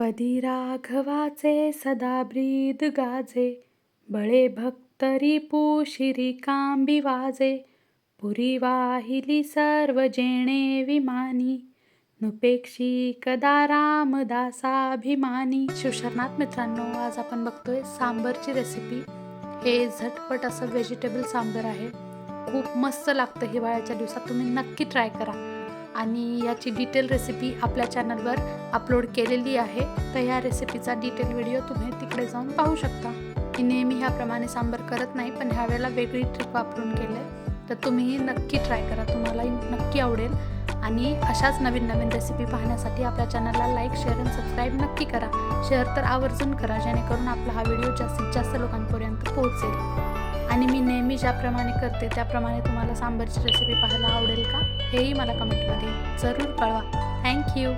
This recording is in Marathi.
पदी राघवाचे सदा ब्रीद गाजे बळे भक्तरी पुशिरी कांबी वाजे. पुरी वाहिली सर्व जेणे विमानी नुपेक्षी कदा रामदासाभिमानी. शिवशरणात मित्रांनो आज आपण बघतोय सांबरची रेसिपी हे झटपट असं व्हेजिटेबल सांबर आहे. खूप मस्त लागतं हिवाळ्याच्या दिवसात. तुम्ही नक्की ट्राय करा. आणि याची डिटेल रेसिपी आपल्या चॅनलवर अपलोड केलेली आहे. तर ह्या रेसिपीचा डिटेल व्हिडिओ तुम्ही तिकडे जाऊन पाहू शकता. मी नेहमी ह्याप्रमाणे सांबार करत नाही पण ह्या वेळेला वेगळी ट्रिक वापरून केले. तर तुम्हीही नक्की ट्राय करा. तुम्हालाही नक्की आवडेल. आणि अशाच नवीन नवीन रेसिपी पाहण्यासाठी आपल्या चॅनलला लाईक शेअर आणि सबस्क्राईब नक्की करा. शेअर तर आवर्जून करा जेणेकरून आपला हा व्हिडिओ जास्तीत जास्त लोकांपर्यंत पोहोचेल. आणि मी नेहमी ज्याप्रमाणे करते त्याप्रमाणे तुम्हाला सांबारची रेसिपी पाहायला आवडेल का? हेही मला कमेंटमध्ये जरूर कळवा. थँक्यू